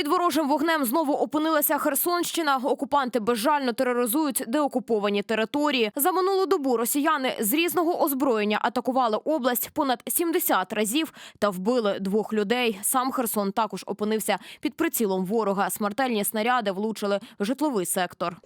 Під ворожим вогнем знову опинилася Херсонщина. Окупанти безжально тероризують деокуповані території. За минулу добу росіяни з різного озброєння атакували область понад 70 разів та вбили двох людей. Сам Херсон також опинився під прицілом ворога. Смертельні снаряди влучили в житловий сектор.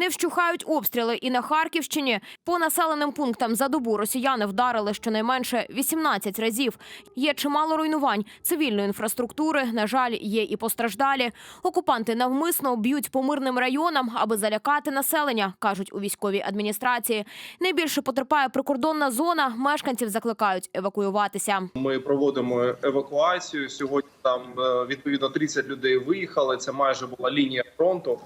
Не вщухають обстріли і на Харківщині. По населеним пунктам за добу росіяни вдарили щонайменше 18 разів. Є чимало руйнувань цивільної інфраструктури. На жаль, є і постраждалі. Окупанти навмисно б'ють по мирним районам, аби залякати населення, кажуть у військовій адміністрації. Найбільше потерпає прикордонна зона. Мешканців закликають евакуюватися. Ми проводимо евакуацію. Сьогодні там е, відповідно 30 людей виїхали. Це майже була лінія фронту.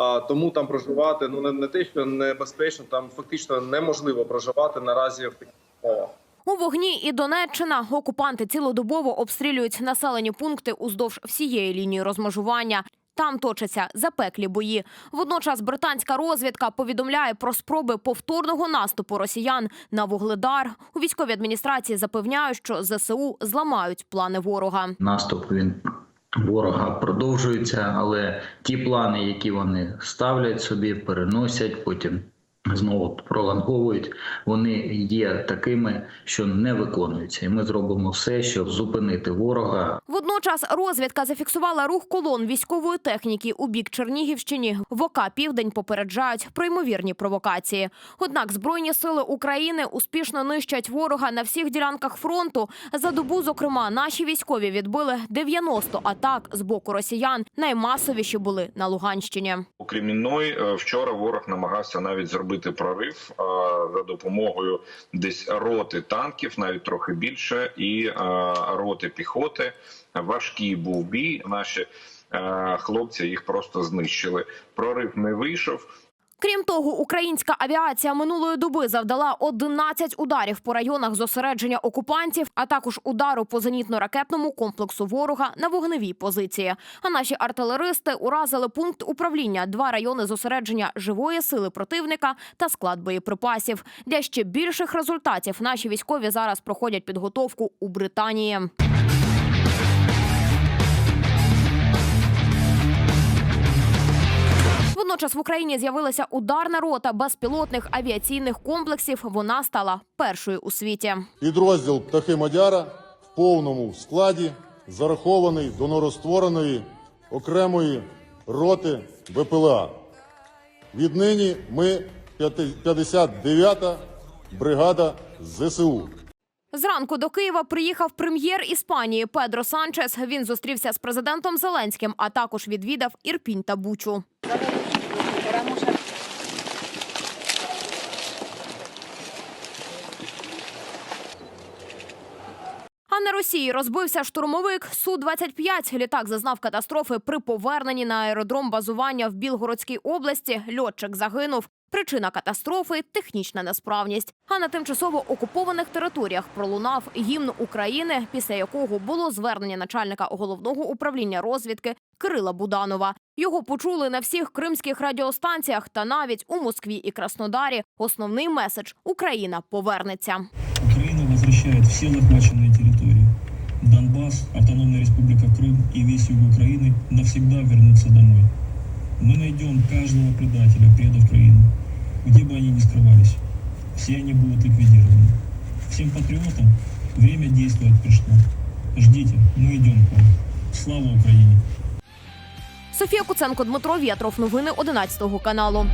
А тому там проживати ну не, не те, що небезпечно, там фактично неможливо проживати наразі в таких умовах. У вогні і Донеччина окупанти цілодобово обстрілюють населені пункти уздовж всієї лінії розмежування. Там точаться запеклі бої. Водночас британська розвідка повідомляє про спроби повторного наступу росіян на вугледар. У військовій адміністрації запевняють, що ЗСУ зламають плани ворога. наступ він ворога продовжуються, але ті плани, які вони ставлять собі, переносять, потім знову пролонговують, вони є такими, що не виконуються. І ми зробимо все, щоб зупинити ворога, Водночас розвідка зафіксувала рух колон військової техніки у бік Чернігівщини. В ОК Південь попереджають про ймовірні провокації. Однак збройні сили України успішно нищать ворога на всіх ділянках фронту. За добу, зокрема, наші військові відбили 90 атак з боку росіян. Наймасовіші були на Луганщині. У Кремінної е, вчора ворог намагався навіть зробити прорив е, за допомогою десь роти танків, навіть трохи більше, і роти піхоти. Важкий був бій. Наші хлопці їх просто знищили. Прорив не вийшов. Крім того, українська авіація минулої доби завдала 11 ударів по районах зосередження окупантів, а також удару по зенітно-ракетному комплексу ворога на вогневій позиції. А наші артилеристи уразили пункт управління, два райони зосередження живої сили противника та склад боєприпасів. Для ще більших результатів наші військові зараз проходять підготовку у Британії. Водночас в Україні з'явилася ударна рота безпілотних авіаційних комплексів. Вона стала першою у світі. Підрозділ Птахи Мадяра в повному складі зарахований до новоствореної окремої роти БПЛА. Віднині ми 59-та бригада ЗСУ. Зранку до Києва приїхав прем'єр Іспанії Педро Санчес. Він зустрівся з президентом Зеленським, а також відвідав Ірпінь та Бучу. На Росії розбився штурмовик Су-25. Літак зазнав катастрофи при поверненні на аеродром базування в Білгородській області. Льотчик загинув. Причина катастрофи технічна несправність. А на тимчасово окупованих територіях пролунав гімн України, після якого було звернення начальника головного управління розвідки Кирила Буданова. Його почули на всіх кримських радіостанціях та навіть у Москві і Краснодарі. Основний меседж Україна повернеться Украина возвращает все захваченные территории. Донбасс, Автономная Республика Крым и весь юг Украины навсегда вернутся домой. Мы найдем каждого предателя, предав Украины, где бы они ни скрывались. Все они будут ликвидированы. Всем патриотам время действовать пришло. Ждите, мы идем к вам. Слава Украине! Софія Куценко, Дмитро Вєтров. Новини 11 каналу.